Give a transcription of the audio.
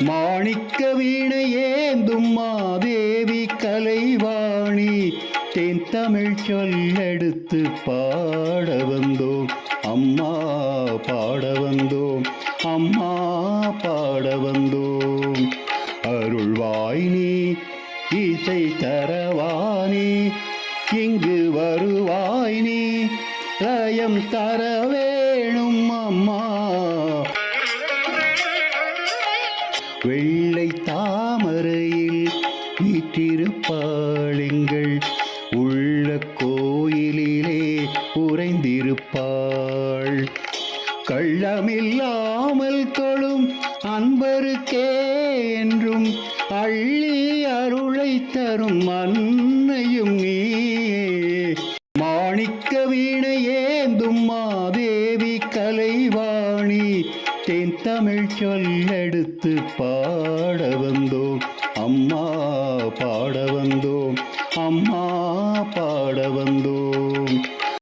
மாணிக்க வீணை ஏந்தும் மாதேவி கலைவாணி தென் தமிழ் சொல்லெடுத்து பாட வந்தோம். அம்மா பாட வந்தோம் அம்மா பாட வந்தோம். அருள்வாய் நீ இசை தரவாணி இங்கு வருவாயினி லயம் தர வேணும் அம்மா. வெள்ளை தாமரையில் வீற்றிருப்பாளுங்கள் உள்ள கோயிலிலே உறைந்திருப்பாள். கள்ளமில்லாமல் தொழும் அன்பருக்கே என்றும் அள்ளி அருளை தரும் அன்னையும் நீ மாணிக்க வீணையேந்தும் மாதேவி கலைவாணி. தேன் தமிழ் சொல்லெடுத்து பாட வந்தோம். அம்மா பாட வந்தோம். அம்மா பாட வந்தோம்.